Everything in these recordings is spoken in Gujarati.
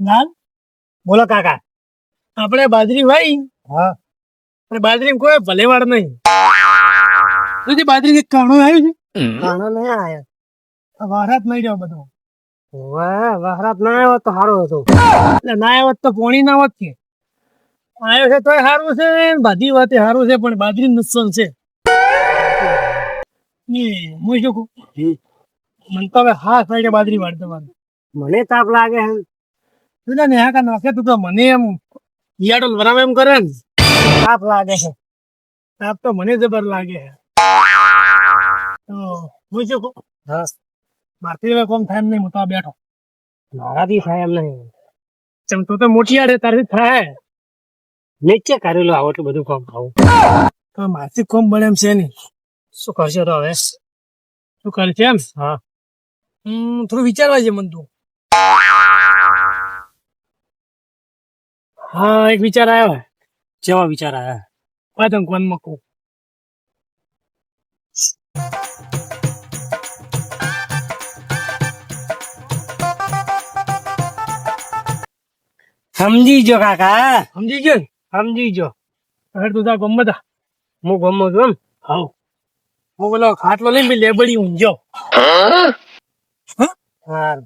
ના બોલો કાકા. આપણે બાજરી વાઈ? હા. અને બાજરી કોઈ ભલેવાડ નહીં. તું બાજરી કે કાણો આવ્યું છે? કાણો નહીં આવ્યો આ વારાત નહીં રહ્યો બધો. વાહ વહરાત ના આવ્યો તો સારો હતો. એટલે ના આવ્યો તો પોણી ના હોત કે. આવ્યો છે તોય સારું છે બધી વાતે સારું છે પણ બાજરી નુકસાન છે. હું શું કહું? મને તો હવે હા સાઈડે બાજરી વાળ દેવાની મને તાપ લાગે તું ને હા કા નાખે તું તો મને એમ યાડો બનાવે એમ કરે ને. તાપ લાગે છે. તાપ તો મને જબર લાગે છે. તો હું શું કહું? બસ. મારથી હવે કોમ થાય એમ નહીં હું તો બેઠો. મારાથી થાય એમ નહીં. ચમ તું તો મોટી આડે તારથી થાય. નીચે કરેલું આવો એટલું બધું કોમ ખાવું તો મારથી કોમ બને એમ છે નહીં. શું કરશે તો હવે? શું કરશે એમ? હા. હમ થોડું વિચારવા છે મન તું. હા એક વિચાર આવ્યો હે. કેવા વિચાર આવ્યા આતંકવાદમાં કહું સમજી જો કાકા સમજી ગયો સમજી જો હવે તું તાર ગમત આ. હું ગમો છું એમ? હાઉ. હું બોલો ખાટલો લઈને લેબડી ઊંઝો હા?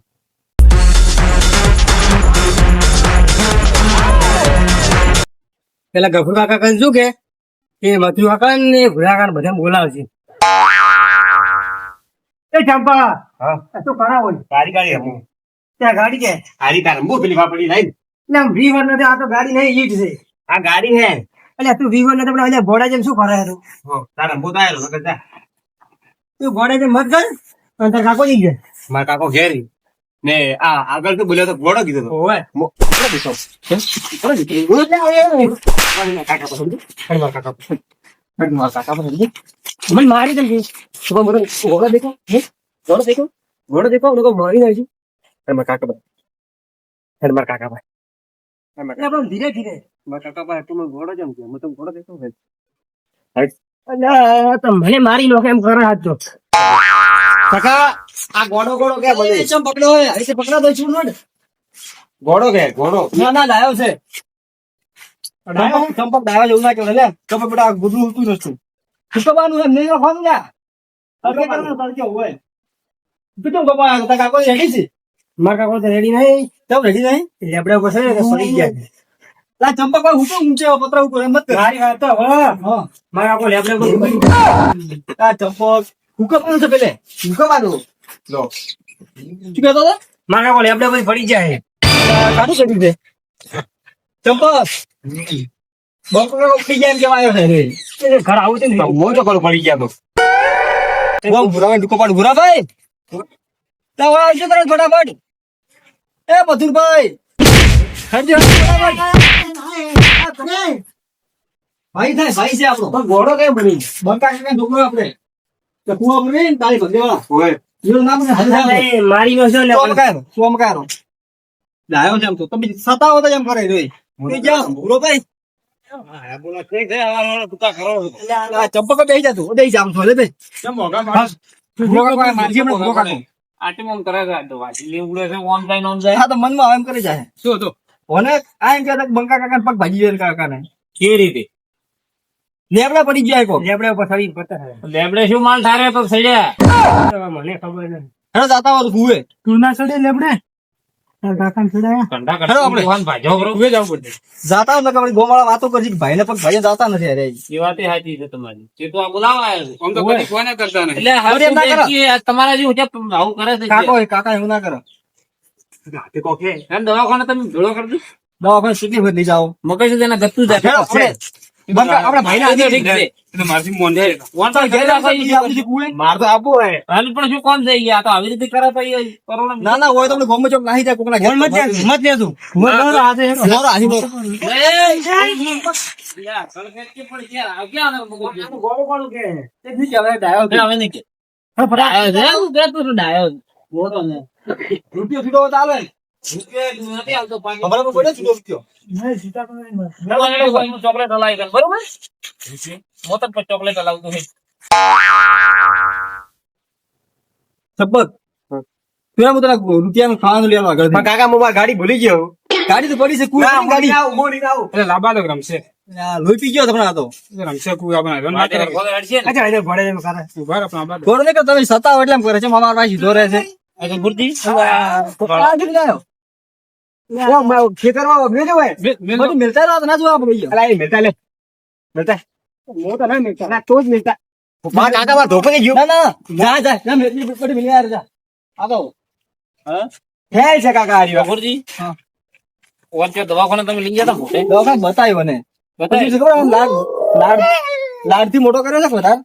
પેલા ગફુર કાકા કહે શું કે? એ મથુર કાકા ને ભૂરા કાકા બધા બોલાવશે એ ચંપા હા? તું કરાવો તારી ગાડી હમું ત્યાં ગાડી છે. હારી તાર હમું પેલી વાપરી લઈ એટલે આમ વીવર નથી આ તો ગાડી નહીં ઈટ છે. આ ગાડી હે? એટલે તું રીવર નથી પણ અહીંયા ભોડા જેમ શું કરે છે તું? હો તાર હમું તાયલો તું ભોડા જેમ મત કર અને તાર કાકો જઈ ગયા મારા કાકો ઘેરી ને આ આગળ તો બોલ્યો તો ઘોડો કીધો મો- ઘોડો દીધો. ઘોડો. મારા કાકા પસંદ કાકા પસંદ. કાકા પસંદ. મને મારી દે સુબહ મોટો ઘોડો દેખો. હે? ઘોડો દેખો. ઘોડો દેખો. ઉनको મારી નાખી અરે મારા કાકા ભાઈ અરે મારા કાકા ભાઈ આપણે ધીરે ધીરે. મારા કાકા ભાઈ તું ઘોડો જેમ કે હું ઘોડો દેખો ભાઈ. અલ્યા, તો મને મારી લો એમ કરો હાથ તો કાકા આ ઘોડો ઘોડો કે બધે? ચમ પકડો હોય અહીંથી પકડા દો છું ને ઘોડો કે ઘોડો ના ના લાયો છે. ચંપક ચંપક ડાયા જેવું ના કહેવાય. લે ચંપક બેટા આ ગુદરું ઉતું નથી ફૂટવાનું એમ નહીં રાખવાનું ને અરે કરવાનું તડકે હોય? કપા આવ્યો તારા કાકો રેડી છે? મારા કાકો તો રેડી નહીં. કેમ રેડી નહીં? લેબડા ઉપર છે ને પડી ગયા લા ચંપક ભાઈ હું તો ઊંચે પતરા ઉપર મત મારી વાત તો હા. હા. મારા કાકો લેબડા ઉપર આ ચંપક હુકમ છે પેલે? હુકમ આનું લો. શું કહેતો હતો? મારા કાકો લેબડા ભાઈ ફરી જાય. કાઢું કર્યું છે ચંપક બકરો ઉઠી જાય એમ કેમ આવ્યો છે રે. ઘર આવું છે ને હું તો કરું પડી ગયા તો. ભૂરા ડુકો પાડ. ભૂરા ભાઈ. તો આવજો તરત ફટાફટ. એ મથુરભાઈ હરજો ભાઈ થાય ભાઈ છે આપણો. પણ ઘોડો કેમ બની બંકા છોકરો આપણે. તો કુવા પર ને તારી ભગદેવાળા ઓય. એનું નામ ને હરી મારી નો છે સોમ લેબડા. કાયરો લાયો છે આમ તો. તમે સતાવો તો એમ કરે જોઈ. તે જા ભૂરો ભાઈ આ ચંપક બેહી જા તું બેહી જા આમ થોડે બે ભૂરો કાકા મારી જેમ ભૂરો કાકો હા તો મનમાં આવે એમ કરી જાય. શું તો ઓને આ એમ કે બંકા કાકા પગ ભાજી જાય કાકા ને કેવી રીતે? લેબડા પડી ગયા કો લેબડા ઉપર થડી પતા હે. લેબડે શું માલ થારે તો સડ્યા મને ખબર નથી. હેડો દાતા વાળું તો તું ના ચડે લેબડે? તાર કાકાને ચડાયા કંટા હેડો આપણે. કંટા ભાજો કરો કુએ જવું પડશે. જાતા હોય તો આપણી ગોમાળા વાતો કરજી કે ભાઈને પગ ભાઈ જાતા નથી અરે એ વાત સાચી છે તમારી. તે તો આ બોલાવા આવ્યો છે. આમ તો કદી કોને કરતા એટલે હારું એમ ના કરો. દેખીએ, આ તમારા જેવું છે પણ આવું કરે છે કાકો એ કાકા એવું ના કરો. દવાખાને તમે ભેળો કરજો દવાખાને વખત લઈ જાઓ. મગજ છે ગતું જાય. માર તો પણ શું કોમ થઈ ગયા તો આવી રીતે કરે ના ના હોય ચોક જાય કોકના ઘેર મત ડાયો રૂપિયો છૂટો હોય ચોકલેટ હલાવતું એમ ખાવાનું આગળ કાકા મોબાઈલ ગાડી ભૂલી ગયો. ગાડી તો પડી છે કુવા ગાડી. એટલે લાંબા તો રમશે. લોહી પી ગયો તમને આ તો રમશે કુવા બના રન ના માથે કરે. ભોગે અડશે ને. અચ્છા એટલે એમ કરે ઊભા રહો આપણા કે તમે સતાવો એટલે કરે છે મારા પાસે સીધો રહે છે. આ તો બુદ્ધિ. આ કેટલી લાયો? ઓ, મ- ખેતરમાં ઉભ્યો છે ભાઈ મિલતા રહો ના જોવા આપણે અલા એ મિલતા લે. મિલતા. હું તો નહીં મિલતા અલા, તો જ મિલતા. મારા કાકા માં ધોપે ગયો. ના ના જા જા. જા મેટલી પડી મિલી યાર જા. આ તો ફેલ છે કાકા વાત. ભગુરજી. હા. વચ્ચે દવાખાને તમે લઈ ગયા તા મોટે. દવાખાને બતાવ્યો લાડ લાડ લાડથી મોટો કર્યો છે વધારે?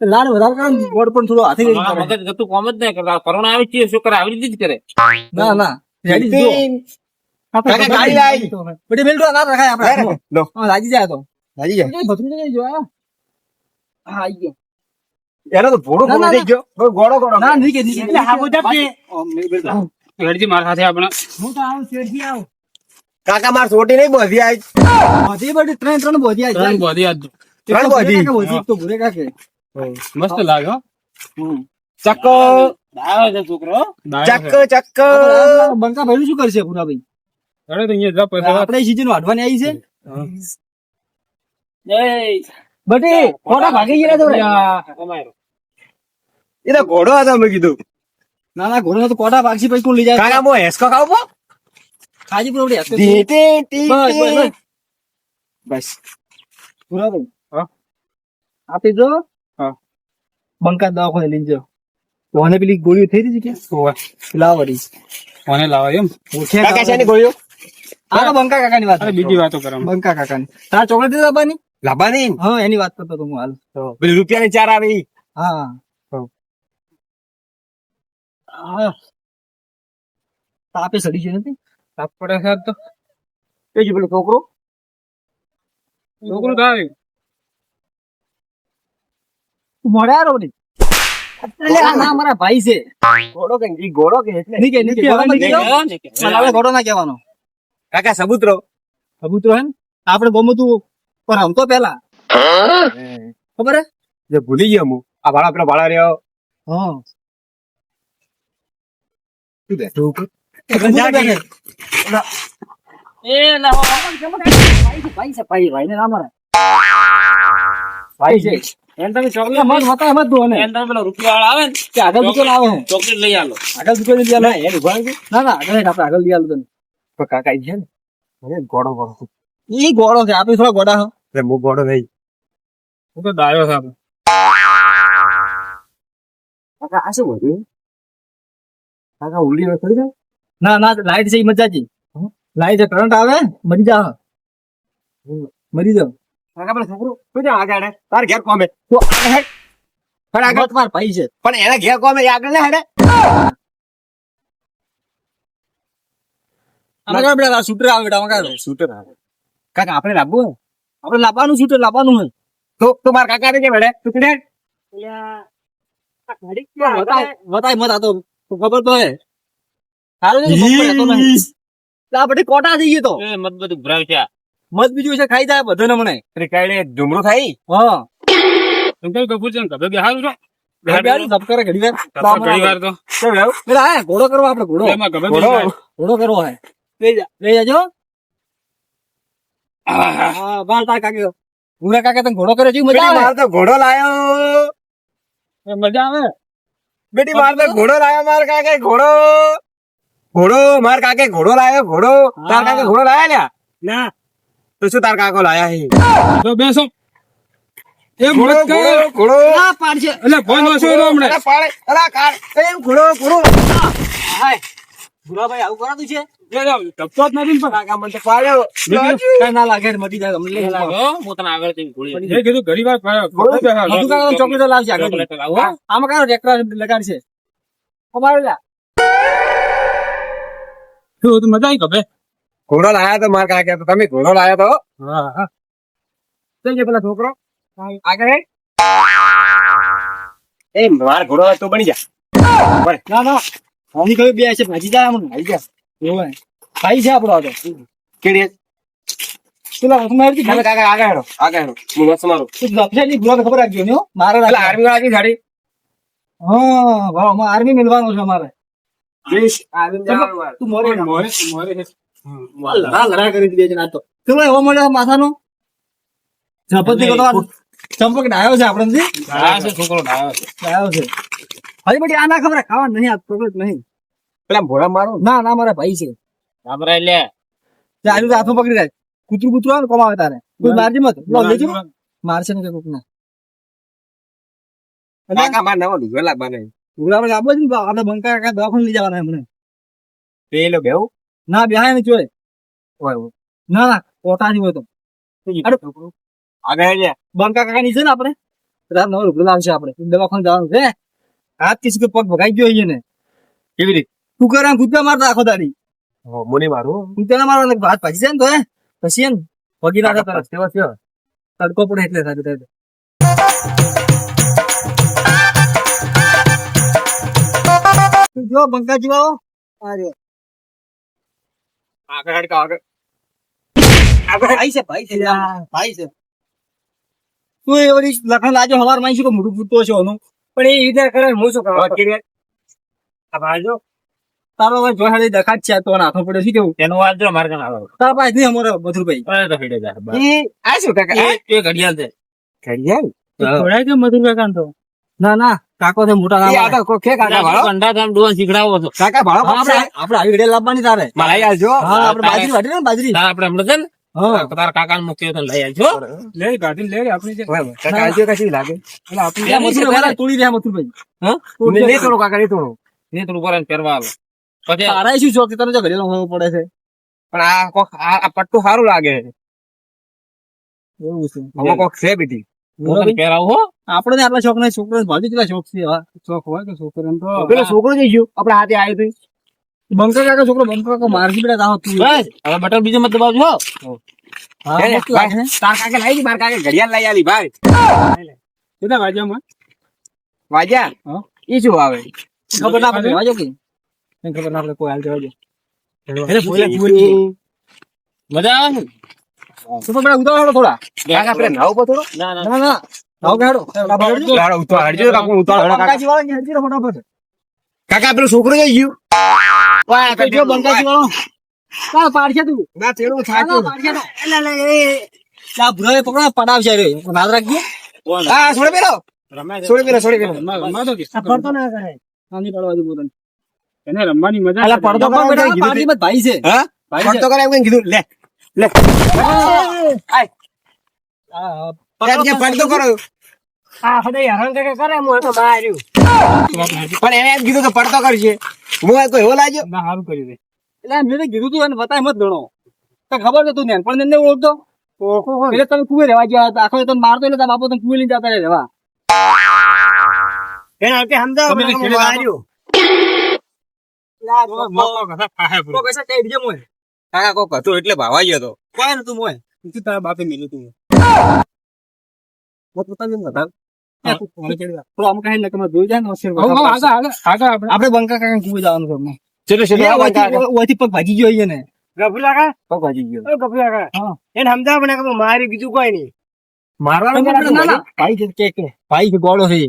લાડ વધારે કરે ને ગોળ પણ થોડો હાથે મગજ ગતું કોમ જ નહીં કરતા. કરોના આવી છે શું કરે? આવી રીતે જ કરે. ના ના. રેડી જો. કાકા ગાડી લાવી. બધી મિલતો ના રખાય આપણે લો. હા લાગી જાય તો લાગી જાય. એ ભત્રીજો નહીં જો આ. હા આઈ ગયો એનો તો ભોળો ના, ભોળો ના, થઈ ગયો હવે ગોળો ગોળો ના નહીં કે નહીં કે. એટલે હાબુ જપજે. હેડજી મારા સાથે આપણે હું તો આવું શેઠથી આવું કાકા માર છોટી નહીં બોધી આજ બધી બધી ત્રણ ત્રણ બોધી આવી ત્રણ બોધી આજ ત્રણ બોધી બોધી એક તો ભૂરે કાકે મસ્ત લાગે હો ચક્ક આવે છે છોકરો દાયો ચક્ક છે. ચક્ક આપણે બંકા ભાઈ શું કરશે પૂરા ભાઈ હેડો તો અહીંયા જા પૈસા આપણે સીઝન વાઢવાની આવી છે? એ. બટી ખોટા ભાગી ગયા. તો એ તો ઘોડો હતા મેં કીધું. ના ના ઘોડો તો કોટા ભાગશી પછી કોણ લઈ જાય? કાકા મો હેસકો ખાવ પો ખાજી પૂરો ટી બસ બસ બસ. પૂરા ભાઈ. હા. આપી દો. હા. બંકા દવાખાને લઈ જાઓ. તો પેલી ગોળીઓ થઈ રહી છે કે? ઓવે. લાવ વળી કોને લાવો એમ? કાકા શેની ગોળીઓ? તો બંકા કાકાની વાત બીજી વાતો કરો. બંકા કાકાની. તારા ચોકલેટ દીધા બાની લાભાની હા એની વાત કરતો તો હું હાલ. પેલી રૂપિયાની ચાર આવી હા. હા. હા. તાપે સડી છે નથી. તાપ પડે છે તો. એ પેલો છોકરો. છોકરો તો આવે. મોડે આરો બધી. એટલે આ ના મારા ભાઈ છે. ઘોડો કે ઘોડો કે ઘોડો ના કહેવાનો કાકા સબૂતરો? કબૂતરો હે આપણે બમતું તું પણ તો પેલા ખબર હે? જે ભૂલી ગયો હું. આ ભાડા પેલો ભાડા રહ્યો. હા. શું બેઠું કબૂતર એ ના ભાઈ છે ભાઈ ભાઈ ને ના ભાઈ છે. એને તમે ચોકલેટ મત એમ તું તમે પેલો રૂપિયા વાળા આવે ને કે આગળ દુકાન આવે ચોકલેટ લઈ આલો. આગળ દુકાન લઈ આલો? ના ના આગળ આપણે આગળ લઈ આલો તને. તો કાકા છે ને અરે ગોડો ઘોડો ઈ ગોળો છે આપણે થોડા ગોડા હો. એટલે હું ઘોડો નહીં. હું તો દાયો છે આપણે કાકા આ શું બોલ્યું કાકા ઉલી નો થઈ જાય? ના ના લાઈટ છે ઈ મજાજી લાઈટ છે કરંટ આવે મરી જા મરી જાવ કાકા પણ છોકરો છે આગળ તાર ઘેર કોમે તો આગળ હેડ પણ આગળ મત ભાઈ છે. પણ એના ઘેર કોમે આગળ ના હેડે આમાં કયો બેટા શૂટર આવે બેટા આમાં શૂટર આવે. કાકા આપણે લાવવું હે? આપણે લાવવાનું શૂટર લાવવાનું હે તો તો માર કાકા રે કે બેડે તું બતાય મત આ તો. ખબર તો હે. સારું છે ને, ખબર તો નહીં. એટલે આ બધી કોટા તો. એ મત બધું છે. મત બીજું છે ખાઈ જાય બધાને મને. એટલે કાંઈ થાય? હા. એમ કઈ કપૂર છે ઘડી તો કરવો આપણે ઘોડો. ઘોડો. કરવો હે લઈ જાજો બાર તાર કાકે ભૂરા કાકે તને ઘોડો કરે છે મજા આવે? માર તો ઘોડો લાયો. મજા આવે? બેટી માર તો ઘોડો લાયો માર કાકે ઘોડો. ઘોડો માર કાકે ઘોડો લાયો ઘોડો. તાર કાકે ઘોડો લાયા લ્યા? ના. તો શું તાર કાકો લાયા હે? તો બેસો. એમ ઘોડો. ઘોડો ઘોડો. ના પાડશે. એટલે ફોન વાંચો તો હમણાં? પાડે. અલા કાઢ. એ ઘોડો ઘોડો. હાય. ભૂરાભાઈ આવું કરાતું છે? ટપતો જ નથી પણ. કાકા મને પાડ્યો. ના લાગે મટી જાય તમને લઈ લાગે જાઓ. હો, હું તને આગળથી ગોળી આપીશ. કીધું ઘણી વાર ફર્યો. કભે બેહાર. બધું કાકા ચોકલેટો લાવશે આગળ. ચોકલેટ લાવો, હો. આમાં કાયો ટ્રેક્ટર લગાડશે અમારે લ્યા શું મજા આવી કભે ઘોડો લાયા તો માર કાકે તો તમે ઘોડો લાયા તો હા. હા થઈ ગયો પેલા છોકરો. આગળ એ માર ઘોડો તું તો બની જા. ના ના. આની કયું બે છે ભાજી જાય આમ ભાઈ ગયા એવું. ભાઈ છે આપણો તો કેડી પેલા વસમાં હેરતી તમે કાકા આગળ હેડો. આગળ હેડો. હું બસ મારું. ભૂલા ખબર રાખજો ને મારા રાખજો. આર્મી વાળા ગાડી હા ભાવ અમારે આર્મી મિલવાનું છે અમારે. આર્મી તું મોરે મોરે મોરે લડા લડા કરી દીધી છે ના તો. ચલો એવો મળ્યો માથાનો? ઝપતિ ચંપક ડાયો છે આપણે નથી? આ છે છોકરો ડાયો છે. ડાયો છે. હજી બધી આ ના ખબર ખાવા નહીં આ પ્રોબ્લેમ નહીં. પેલા ભોળા મારો. ના ના મારા ભાઈ છે. આપણે લે. આજુ હાથમાં પકડી રાખ કૂતરું કૂતરું આવે કોમ આવે તારે. કોઈ મારજી મત. લો લેજો. મારશે ને કોક ના. કાકા માર નવો લાગવાનો ને આપણે બંકા કાકા દવાખાને લઈ જવાના એમને. પેલો બેહુ. ના બેહાય ને જોય ના ના કોટા નહીં હોય તો. આગળ બંકા કાકા ની છે ને આપણે? રાત નવો રૂપિયા લાવશે આપણે. દવાખાને જવાનું છે. હાથ કિસી કે પગ ભગાઈ ગયો અહીંયા ને કેવી રીતે? તું કરે આમ કૂદકા મારતા આખો દાડી. મુની મારું. કૂદકા મારવા હાથ ભાજી જાય ને તો હે? પછી એમ પગી ના કાકા તરત પસ્તીવો થયો. તડકો પડે એટલે સારું થાય જો બંકા જીવાઓ અરે. આગળ હડકા આગળ. ભાઈ છે ભાઈ છે ભાઈ છે. તું એ વળી લખણ લાજો હવારમાં શું મોઢું ફૂટતો છે એનું પણ એ રીતે કરે હું શું કરવા તારો હવે જોહાડી દખાત છે તો હાથો પડે શું કેવું? એનો વાત જો મારે કને આવે. તારા પાસે નહીં અમારો મધુરભાઈ અરે તો હેડે જાય બસ. આ શું કાકા? એ ઘડિયાળ છે. ઘડિયાળ? થોડા કે મધુર કાકા તો? ના ના કાકો છે મોટા નામ આ તો કોકે કાકા ભાળો કંડા ધામ ડોહા શીખડાવો છો. કાકા ભાળો આપણે આપણે આવી ઘડિયાળ લાવવાની તારે. મારા આવજો. હા આપણે બાજરી વાટી ને બાજરી. તાર આપણે હમણાં છે ને હા તારા કાકા ને મૂક્યો લઈ આવજો લે ગાડી લે આપણી જે કાકા આવજો કશી લાગે? એટલે આપણી મથુર ભાઈ. તોડી રહ્યા મથુરભાઈ. હા? નહીં નહીં કાકા નહીં થોડું ને થોડું પર પહેરવા આવે. પછી તારા શું શોખ છે? તને જો ઘડે લાવવો પડે છે. પણ આ કોક આ પટ્ટું સારું લાગે એવું છે. કોક છે બીટી આપડે આટલા શોખ નહીં છોકરા ભાજી કેટલા શોખ છે? શોખ હોય કે છોકરો જઈ ગયો. આપડે હાથે આવ્યો બંકા કાકા છોકરો બંકા કાકા મારજી બેટા તાવ તું બસ હવે બટર બીજો મત દબાવજો. તાર કાકે લાવી દી, માર કાકે ઘડિયાળ લઈ આલી ભાઈ. કેતા વાજ્યા માં? વાજ્યા? ઈ શું આવે? ખબર ના પડે વાજો કે? ખબર ના પડે કોઈ હાલ જવાજો મજા આવે સુપર બેટા ઉતાવળ થોડા. કાકા પેલા નાવ પર થોડો. ના ના. ના નાવ આવ કે ઉતાર હટજો, કાકા, ઉતાર કાકા પેલો છોકરો જઈ ગયો? વાહ, તો જો બંકાજી વાળો. કા પાડશે તું. ના તેડું થાક્યું. એટલે લે, એ આ પકડો પડાવશે રે નાદ રાખજે. હા છોડે પેલો. છોડે પેલો છોડે પેલો. રમવા તો કે આ ના કરે. આની પાડવા દે પોતાને. એને રમવાની મજા અલા પડતો કરાવ બેટા? પાર્ટી માં ભાઈ છે. હા? પડતો કરે એમ કઈ કીધું લે લે. આય. હા, પડતો કરો. આ હદય હેરાન કરે કરે હું તો માર્યું. પણ એને એમ કીધું કે પડતો કરશે હું આ કોઈ એવો લાગ્યો? ના સારું કર્યું એટલે મેં કીધું તું એને બતાય મત ગણો. તો ખબર છે તું ને પણ એને ઓળખતો એટલે તમે કુએ રહેવા ગયા હતા. આખો તમે મારતો એટલે બાપો તમે કુએ લઈને જતા રહે રહેવા. એને આકે સમજાવો કાકા કોક હતું એટલે ભાવા ગયો તો. કોઈ નતું મોય? તારા બાપે મિલ્યું તું? મત કે જોઈ આપણે. બંકા કાકા કુએ જવાનું તમને ઓયથી પગ ભાજી ગયો અહીંયા ને. લાગા પગ ભાજી ગયો. ઓ ગભુ એને સમજાવો કે મારી બીજું કોઈ નહીં. મારવાનું ના, ના, ના. ભાઈ? કે કે ભાઈ છે ગોળો છે.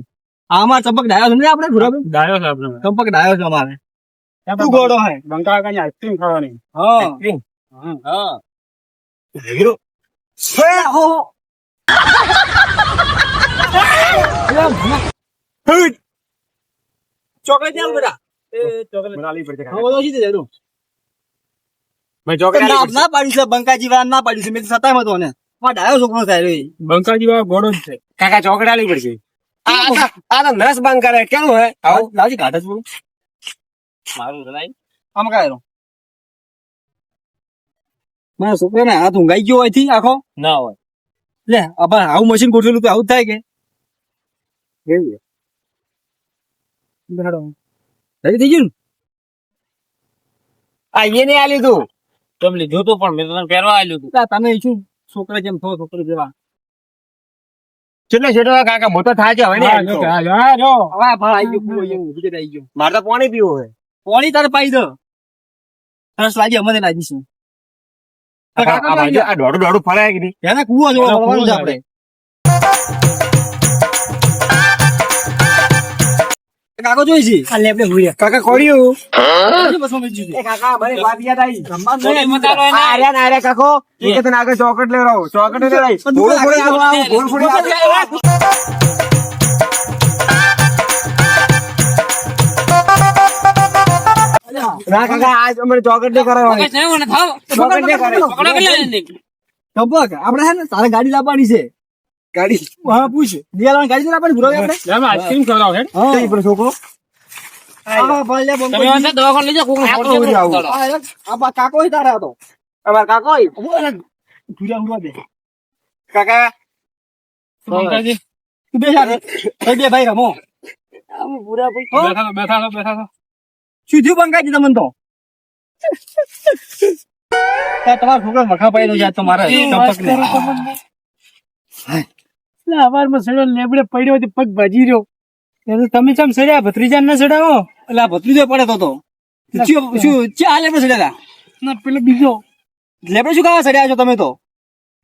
આમાં ચંપક ડાયો છે ને આપણે ડાયો છે આપણે. ચંપક ડાયો છે અમારે. તું ગોળો હે બંકા કાકાની આઈસ્ક્રીમ ખાવાની. હા. હા. હીરો. છે ચોકલેટ ના પાડ્યું છે બંકાજી વાળા ના પાડ્યું છે મેં તો સતાય ને. ડાયો છોકરો થાય બંકાજી વાળો ગોળો છે. કાકા ચોકલેટ આલી પડશે આ આ- આ તો નસ બંધ કરે કેવું હે? આવું. લાવજી કાઢ જ મારું જણાય આમ કાય મારા છોકરાને હાથ ઊંઘાઈ ગયો હોયથી આખો? ના હોય. લે અબા આવું મશીન ગોઠવેલું તો આવું થાય કે? બેહાડો. થઈ થઈ ગયું? આ એને આ લીધું તમે લીધું હતું પણ મેં તને પહેરવા આલ્યું હતું તમે શું છોકરા જેમ થો છોકરા જેવા છેટો કાકા મોટો થાય છે હવે ને મારે તો પાણી પીવું હોય પાણી તારે પાઈ દો સરસ લાગી અમે લાગી છે આ દોડું દોડું ફરાય કે નહીં કુવો જોવો કૂવો આપણે કાકો જોઈ છે આ આપણે ભૂર્યા કાકા કોડ્યું કાકા મને વાત યાદ આવી થોડી મજાનો આર્યા ને આર્યા કાકો એક કે તને આગળ ચોકલેટ લેવડાવો ચોકલેટ. ના કાકા આજ અમારે ચોકટ નહીં કરાવવાની. નહીં? ટપક આપણે હે ને તારે ગાડી લાવવાની છે ગાડી. હા પૂછ. દિયાલાની ગાડી તો લાવવાની ભૂરો આપણે લેવા આઈસ્ક્રીમ ખવડાવ હે હા કઈ પર છોકરો. આ ભાઈ તમે અંદર દવાખાને લઈ જાવ કોકને આ તો ફોન ઉડી આ બા કાકો તારા હતો અમાર કાકો ઈ. ભૂરા ભૂરા બે કાકા. પંકજજી તું બે ભાઈ બે ભાઈ રમો. બેઠા તો બેઠા તો બેઠા તો શું થયું બંગાજી તમને તો. તમારા છોકરા વખા પાઈ દો છે આજ તો મારે ચંપક ને અવારમાં સડ્યો લેબડે પડ્યો હતી પગ ભાજી રહ્યો. એટલે તમે ચમ સડ્યા? ભત્રીજા ના સડાવો? એટલે આ ભત્રીજો પડે તો શું શું ચા લેબડે સડ્યા ના પેલો બીજો. લેબડે શું ખાવા સડ્યા છો તમે તો?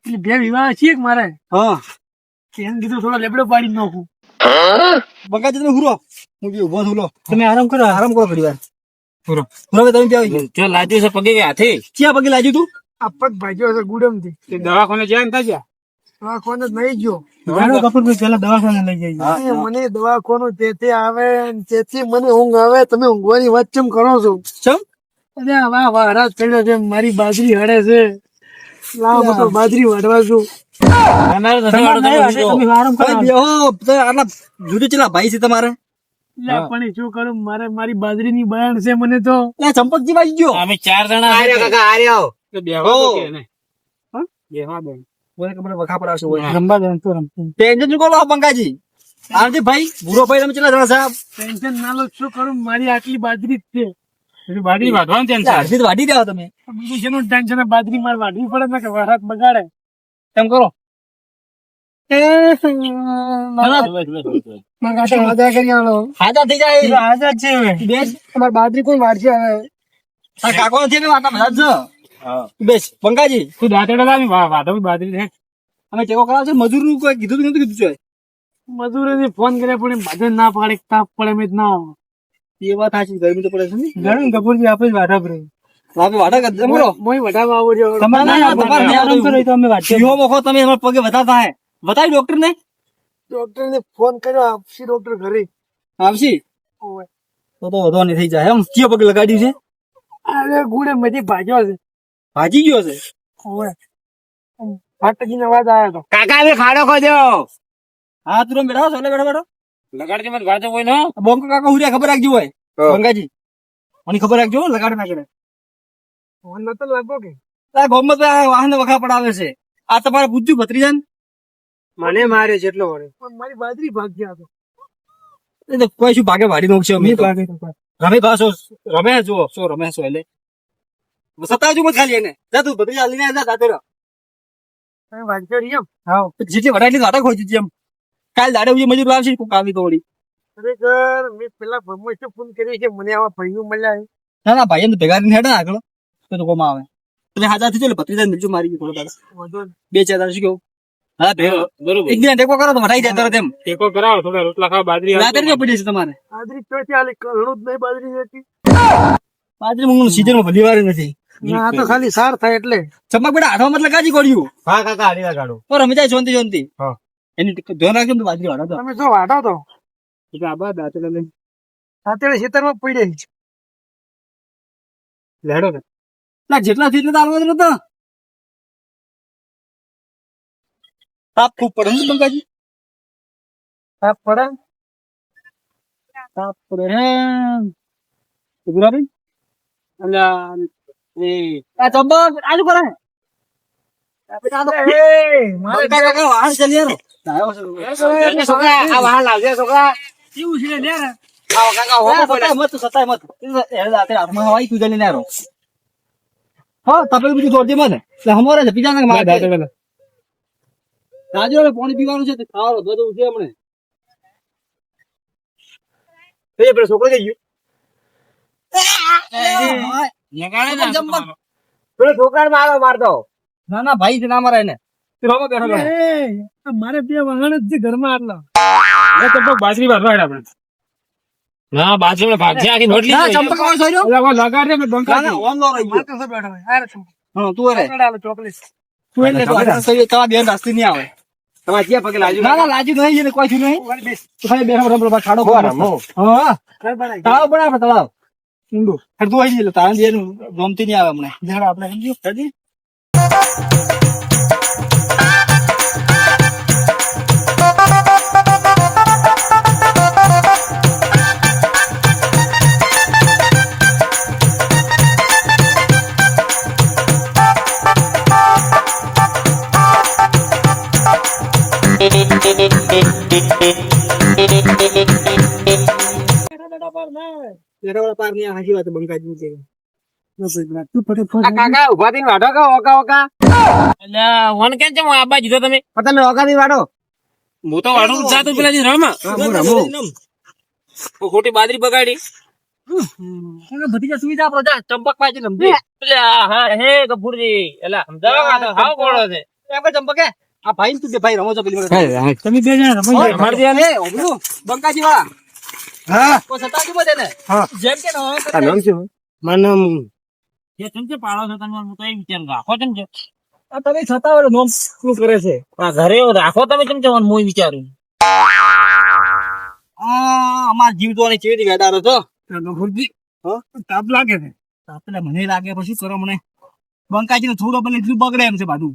એટલે બે વિવાહ છીએ મારે. હા. કેમ કીધું થોડો લેબડો પાડી નાખું. બગા તમે હુરો. હું બી ઊભો છું લો. તમે આરામ કરો આરામ કરો થોડી વાર હુરો હુરો તમે ત્યાં જો લાગ્યું છે પગે હાથે? ક્યાં પગે લાગ્યું તું? આ પગ ભાજ્યો છે ગુડમથી દવાખાને જાય ને તાજા દવાખાને નહીં ગયો. પેલા દવાખાને લઈ જાય મને દવાખાનું તેથી આવે તેથી મને ઊંઘ આવે. તમે ઊંઘવાની વાત ચમ કરો છો? ચમ? અરે વાહ વાહ હરાજ છે. મારી બાજરી હડે છે. લાવ હું બાજરી વાઢવા છું. તમારે નથી વાળો, તમે ઊંઘો. તમે આરામ કરો ભાઈ બેહો. તો આટલા જુદી ચેલા ભાઈ છે તમારે? પણ શું કરું? મારે મારી બાજરીની બયાણ છે મને તો. એટલે ચંપકજી ગયો. અમે ચાર જણા તો બેહવા દો. હો. કે મને વખા પડાવશે હોય રમવા દે તો રમતું ટેન્શન શું કરો પંકાજી આરતી ભાઈ ભૂરો ભાઈ તમે ચલા જણા સાહેબ? ટેન્શન ના લો શું કરું? મારી આટલી બાજરી જ છે. એટલે બાજરી વાઢવાનું ટેન્શન અડધી તો વાઢી રહ્યા તમે. બીજું જેનું ટેન્શન છે? બાજરી મારે વાઢવી પડે ને કે વરાત બગાડે? એમ કરો. બાજરી કોણ વાઢશે હવે. કાકો નથી વાતા બધા જ બેસ પંકાજી તું દાંતેડા લાવી વાધો ભી બાજરી છે. અમે ટેકો કરાવશે મજૂરનું કોઈ કીધું નતું કીધું છે? મજૂરોને ફોન કરે પણ એ ના પાડે તાપ પડે મેં જ ના એ વાત સાચી ગરમી તો પડે છે ને? ઘણું કપૂરજી આપે જ વાઢા પડે વાપે વાડા કરજો બોલો. મોય વઢામાં આવો જો તમાર ના, ના, તમારે નહીં આરામ કરો તો અમે વાઢીએ. જીવો મોખો તમે અમાર પગે વધારતા હે બતાવી ડોક્ટર ને ડોક્ટરને ફોન કર્યો આપશી ડોક્ટર ઘરે. આવશી? ઓવે. તો તો વધો નહીં થઈ જાય. એમ કયો પગ લગાડ્યું છે? અરે ગુડે મધી ભાગ્યો છે. ભાજી ગયો છે? ઓવે. ફાટકીનો અવાજ આવ્યો તો. કાકા અમે ખાડો ખોજો હા તું બેઠો છો? બેઠો બેઠો લગાડજે મત વાજો કોઈ નો. બોંકો કાકા હુરિયા ખબર રાખજો હોય. ગંગાજી. મને ખબર રાખજો લગાડ ના કરે. ફોન નતો લાગો કે? આ ગોમત તો વાહન વખા પડાવે છે. આ તમારે પૂછ્યું ભત્રીજાન? મને માર્યો છે એટલો વડે પણ મારી બાજરી ભાગ ગયા એ તો કોઈ શું ભાગે ભાડી નોખશે અમે તો. ભાગે. રમે પાછો રમે જુઓ શું રમે છો એટલે? સતાવજો મત ખાલી એને. જા તું બદલી લઈને આ જા જાતો રહ્યો તમે ભાગ્યો રહી એમ હા જેટલી વડાય એટલી વાટા ખોજી એમ કાલ દાડે ઉજી મજૂર આવશે કોક આવી તો વળી. ખરેખર મેં પેલા ભમોશે ફોન કર્યો છે મને આવા ભાઈઓ મળ્યા. ના ના ભાઈ એમ ભેગા કરીને હેડે આગળ. તો તો કોમાં આવે. તમે હાજા થી એટલે ભત્રીજા મિલજો મારી ગયું થોડો દાડા બે ચાર દાડા શું કેવું? હા ભેગો બરોબર. એક દિન ટેકો કરો તો મટાઈ જાય તરત એમ. ટેકો કરાવો થોડા રોટલા ખાવા બાજરી જો પડી છે તમારે. બાજરી ચોથી આલે? કણું જ નહીં બાજરી હતી બાજરી મંગનું સીઝનમાં ભલી વાર નથી. ના આ તો ખાલી સાર થાય એટલે. ચમક બેટા હાથમાં મતલબ કાજી કર્યું હા કાકા હારી લગાડો જાય જોનતી જોનતી હા. એની ધ્યાન રાખજો તો બાજરી વાળો તમે જો વાટો તો. એટલે આ બા દાંતેડા ખેતરમાં પડે લેડો ને. ના જેટલા તાપ ખૂબ પડે ને બંકાજી તાપ પડે? પડે હે. આજુ કરે. એ, મારે બંકા કાકા વાહન ચાલી યાર આવ્યો છે એ છોકરા આ વાહન લાવજે છોકરા. કેવું છે લે રે? આવો કાકા હોમો સતાય મત સતાય મત. એ રાતે હાથમાં હવાઈ તું જઈને આરો હા તપેલું બીજું દોડજે મને. છે બીજા ને મારે. રાજુ પાણી પીવાનું છે ખાવાનું બધું છે હમણે. પેલો છોકરો જઈ ગયો. મારો મારતો ના ના ભાઈ છે ના મારા એને. મારે બે વાહન જ છે ઘરમાં આટલા. બહુ બાજરી હેડ આપણે. ના બાજુ ભાગશે આખી નોટલી ચંપક વાળો સોયરો લગાડે મેં બંકા ના ના ઓમ રહી ગયો. બેઠો હોય. હારે હા તું રે. ચોકલેટ. તું એટલે સોયરો તમારા બેન રાસ્તે નહીં આવે. તમારે ક્યાં પગે લાગ્યું. ના ના લાજુ નહીં એને કોઈ થયું નહીં. ખાલી બેઠા બેઠા પેલો ખાડો ઊભો ખોદ રમો. હા. તળાવ બનાવે તળાવ ઊંડું હેડ તું આવી એટલે તારા બેન ગમતી નહીં આવે હમણાં ઝાડ આપણે સમજ્યો? હેડી બેઠા બેઠા પાર નહીં આવે. સાચી વાત છે, બંકાજી આ કાકા ઊભા થઈને વાઢો કા ઓકા ઓકા એટલે વન કેમ છે? આ બાજુ તમે. પણ તમે ઓકા થી વાઢો. હું તો વાળું જાતું પેલા રમા. હા, હું રમું. હું ખોટી બાદરી બગાડી. ભતીજા સુઈ જા ચંપક આ હા. હે ગફુરજી એટલે સમજાવો હાવ ગોળો છે. એમ કે ચંપક આ ભાઈ ને તું બે ભાઈ રમો છો પેલી વખત? તમે બે જણા રમો છો. બંકાજી વાળા. હા? કોઈ સતાજી બધે ને? હા. જેમ કે ના આ નામ શું મારું જે ચમચે પાડો છો તમે? હું તો એ વિચાર રાખો આ તમે છતાં વાળો નોમ શું કરે છે? આ ઘરે રાખો તમે ચમચે હું વિચારું. આ અમાર જીવ તો કેવી રીતે વેડારો છો? ગફુરજી તાપ લાગે છે. આપણે મને લાગે પછી કરો મને. બંકાજી ને થોડો પણ એટલું બગડે એમ છે બાજુ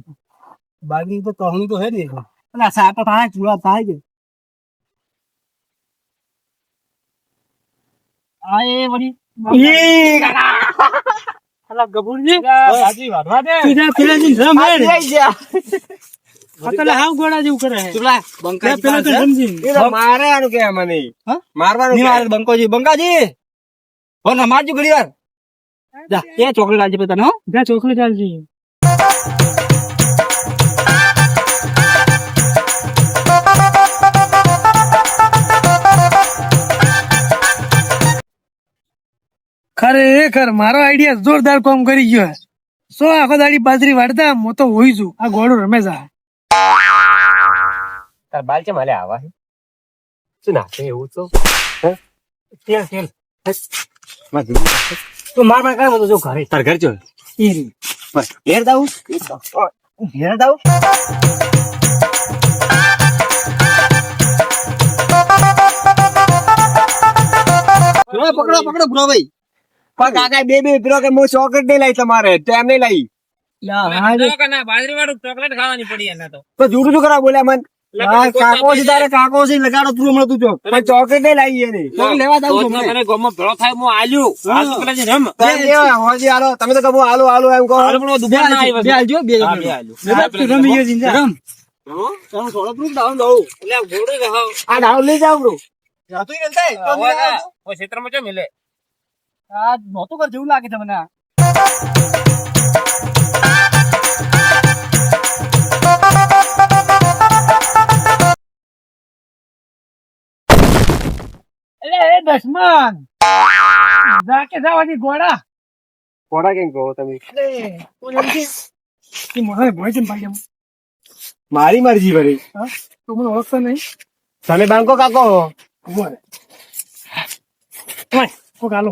બાકી તો કહું તો હે ને એટલે સાપ તો થાય ચૂડા થાય છે આ એ વળી. હલા ગબુરજી બાજી વાડવા દે. તું પેલા દિન રમ. હે ને. આઈ જા. અત્યારે હાવ ગોડા જેવું કરે છે તુલા બંકા પેલા તો સમજી મારે આનું કે મને હા? મારવાનું ની. મારે બંકોજી. બંકાજી! હો ના મારજો ઘડીવાર. જા. એ ચોકલેટ આલજે તને હો જા ચોકલેટ આલજી ખરેખર મારો આઈડિયા જોરદાર કામ કરી ગયો સો આખો દાડી બાજરી વાળતા હું તો હોઈ છું. આ ગોળો રમે જા તાર બાલ છે મારે આવા? છે શું નાખે એવું તો? તેલ તેલ. તું માર માર કરે બધું જો ઘરે. તાર ઘર જો ઈ ઘેર દાવું ઘેર દાવું પકડો પકડો ભૂરો ભાઈ. પણ કાકા બે બે પીરો કે હું ચોકલેટ નહીં લાવી તમારે તો એમ નહીં ના બાજરી વાળું ચોકલેટ ખાવાની પડી એને તો. તો જૂઠું શું કરવા બોલ્યા મન? હા, કાકો તારે કાકો લગાડો તું હમણાં તું ચોક પણ ચોકલેટ નહીં લાવી એની છું મને ગોમાં ભેળો થાય હું આલ્યું. રમ. હોજી. તમે તો કહો હાલો હાલો એમ કહો. હાલ પણ દુકાન ના આવી બે આલજો, બે આલજો. બે આલ્યું. બે આલજો. તું રમી ગયો જીંજા. રમ. તારું થોડો proof down દઉં. એટલે આ ઘોડું આ ડાળ લઈ જાવ. જાતું તો ક્ષેત્રમાં મિલે આ નહોતું કર જેવું લાગે છે મને આ. એટલે એ દશમન જા કે જવાની ગોળા કેમ કહો તમે? કે મને ભોય છે ભાઈ મારી મરજી ભરી? તું મને ઓળખતો નહીં. તમે બાંકો કાકો કોક હાલો.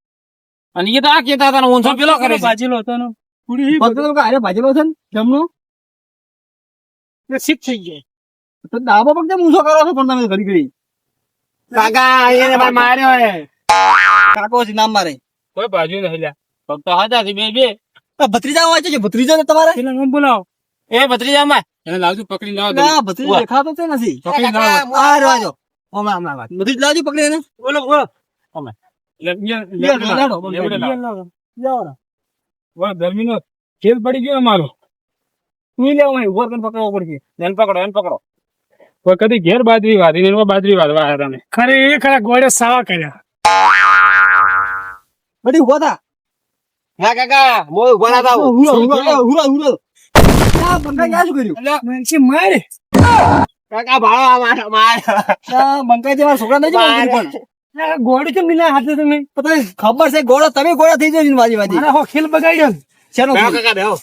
અને એ તો આ કેતા હતા ને ઊંચો પેલો કરે ભાજેલો હતો ને. પૂરી ભત્રીજો કે આરે ભાજેલો છે ને જમણો શીખ થઈ ગઈ તો ડાબો પગ કેમ ઊંચો કરો છો પણ તમે ઘડી ઘડી કાકા એને ભાઈ માર્યો હે કાકો છે નામ મારે કોઈ બાજુ નહીં લ્યા ફક્તથી બે બે આ ભત્રીજાઓ વાંચે છે ભત્રીજા ને તમારે પેલા નામ બોલાવો એ ભત્રીજામાં એને લાવજો પકડી લાવો ના ભત્રીજા દેખાતો છે નથી પકડી લાવો આ રવાજો ઓમે હમણાં વાત ભત્રીજા લાવજો પકડી એને બોલો બોલો લાડો, બોલો, લાડો. જાઓ ને. ગરમી નો ખેલ પડી ગયો અમારો. તું લેવો ઊભો કરીને પકડવો પડશે. એને પકડો એને પકડો. કોઈ કદી ઘેર બાજરી વાધી ને બાજરી વાળવા આવ્યા તમે ખરેખર આ ગોળે સાવા કર્યા. બધી ઊભા થા. ના કાકા હું ઊભો ના થાઉં. હુરો હુરો હુરો હુરો આ બંકા ક્યાં શું કર્યું? મને મારે. કાકા ભાળો આ માર માર. આ જેવા છોકરા નથી પણ. આ ગોળી કેમ ના હાથે તમે? પતા ખબર છે ગોળો તમે ગોળા થઈ જાય વાજી વાજી હો ખેલ બગાડ્યો. શેનો ખેલ? કાકા બેહો.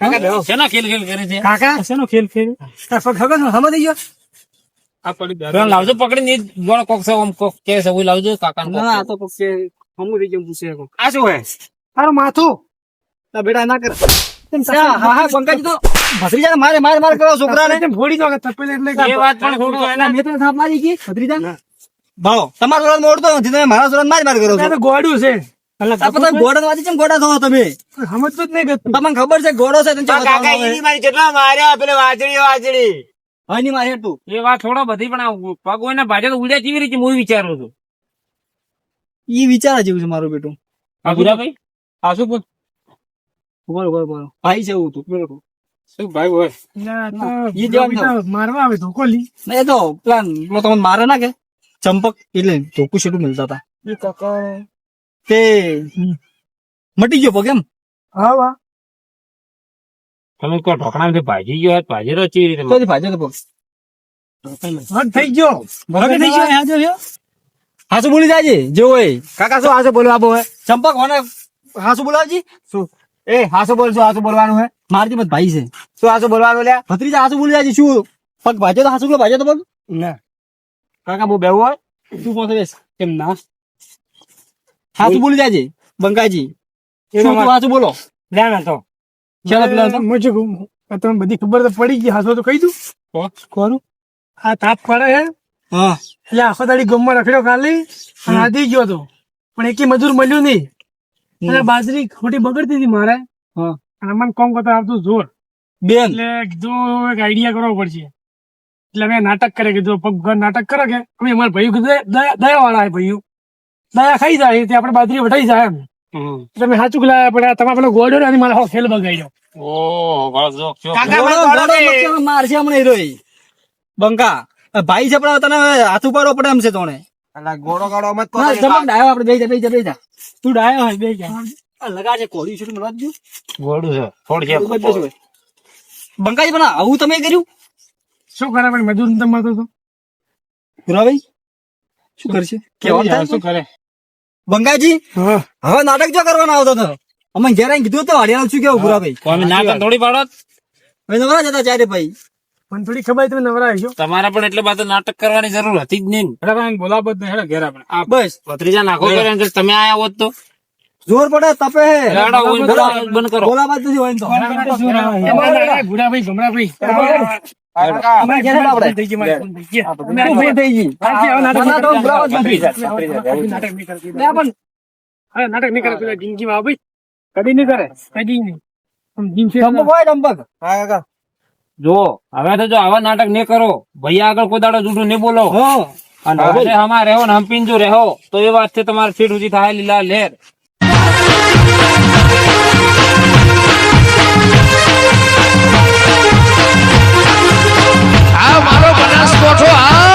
કાકા બેહો. શેનો ખેલ ખેલ કરે છે? કાકા? શેનો ખેલ ખેલ ખબર છે સમજ થઈ ગયો? આ પડી ગયો લાવજો પકડીને એ ગોળો કોક છે ઓમ કોક કે છે ઓય લાવજો કાકા ના ના, આ તો પછી હમું થઈ ગયું પૂછે કોક. આ શું હે? તારો માથું? તા બેટા ના કર. તો. ભત્રીજાને મારે મારે મારે કરો છોકરા ને ફોડી દો તપેલ એટલે એ વાત પણ ખોટું ના, મેં તો થાપ મારી ગઈ? ભત્રીજા ભાવો. તમારો સુરત મોડતો નથી તમે મારા સુરત માર માર કરો છો. ગોડું છે. આ પતા ગોડા ચમ ગોડા થો તમે? સમજતું જ નહીં તમને ખબર છે ગોડો છે તને આ કાકા એની મારી કેટલા માર્યા પેલે વાજડી વાજડી. હની મારે તું એ વાત થોડો બધી પણ પગ ને ભાજે તો ઉડ્યા કેવી રીતે હું વિચારું છું. ઈ વિચાર જેવું છે મારું બેટું. હા બુરા ભાઈ? આ શું બોલ? બોલો બોલો બોલો. ભાઈ છે તું બોલો ભાઈ હોય? મારવા આવે ધોકો લી. એ તો પ્લાન પેલો તમને મારે ના કે. ચંપક એટલે ધોકું શેટું મિલતા હતા. એ કાકા. તે મટી ગયો પગ એમ? હા વા તમે કો ઢોકણા ભાજી ગયો ભાજી રહ્યો ચી રીતે તો ભાજો તો પગ. થઈ ગયો. બરાબર થઈ ગયો? હા જો હાસુ બોલી જાજે જે હોય. કાકા શું હાસુ બોલવા આવો હે? ચંપક હોને હાસુ બોલાવજી. શું? એ હાસુ બોલ શું હાસુ બોલવાનું હે? મારજી મત ભાઈ છે. શું હાસુ બોલવાનું લ્યા? ભત્રીજા હાસુ બોલી જાજે શું? પગ ભાજો તો હાસુ બોલો ભાજ્યો તો પગ? ના. કાકા બહુ બેવું હોય? તું કોણ બેસ. કેમ ના? સાચું બોલી. જાજે બંકાજી શું તું સાચું બોલો? ના ના તો. ચાલો પેલા તો. મુજે તમને બધી ખબર તો પડી ગઈ. હાથો તો કહી દઉં? કોરું આ તાપ પડે હે? હા. એટલે આખો દાડી ગમમાં રખડ્યો ખાલી આધી ગયો તો. પણ એકે મજૂર મળ્યું નહીં. અને બાજરી ખોટી બગડતી હતી મારે. હા. અને મને કોમ કરતા આવતું જોર. બેન. એટલે કીધું એક આઈડિયા કરવો પડશે. એટલે મેં નાટક કરે કીધું પગ ઘર નાટક કરે કે અમે અમારા ભાઈ કીધું દયા વાળા હે ભાઈઓ. દયા ખાઈ જાય તે આપણે બાજરી વટાઈ જાય એમ. એટલે મેં સાચું લાયા પડ્યા તમારે પેલો ગોળ્યો ને મારા ખેલ બગાડ્યો. મતલબ મારશે હમણાં હીરો બંકા ભાઈ છે પણ તને હાથ ઉપાડવો પડે એમ છે તોણે. અલા, ગોળો ગોળો મત ના, કહો ચંપક ડાયો આપણે બેસી જા બેસી જા બેસી જા. તું ડાયો હોય બે ગયા લગા છે કોળી છે મળવા દઉં ગોળું છે થોડ છે. બંકાજી પણ આવું તમે કર્યું? શું કરે પણ મજૂર નથી મળતો તો? પુરાભાઈ શું કરશે? થાય? શું કરે? બંગાજી હવે નાટક જો કરવાનો આવતો હતો અમે ઘેર આવીને કીધું તો હરિયાણા શું કેવું પુરાભાઈ? તમે નાટક થોડી પાડો? હવે નવરા જતા ચારે ભાઈ. પણ થોડી ખબર તમે નવરા આવી તમારા પણ એટલે બધું નાટક કરવાની જરૂર હતી જ નહીં ભાઈ બોલાવો જ નહીં હેડો ઘેર આપણે. આ બસ. ભત્રીજા નાખો કરે તમે આયા હોત તો? જોર પડે તપે હે. રાડા ઓય બંધ કરો. બોલા બાદ નથી હોય ને તો. ભૂરાભાઈ ભમરાભાઈ નાટક નહીં કરે. પેલા જિંદગીમાં ભાઈ. કદી નહીં કરે. કદી નહીં. જો હવે તો જો આવા નાટક નહીં કરો. ભૈયા આગળ કોદાડો જૂઠું નહીં બોલો. અને હવે હમા રહો ને હમ પીંજો રહો તો એ વાત છે તમારે સીટ ઊંચી થાય લીલા લેર. મારો બનાસકોઠો આ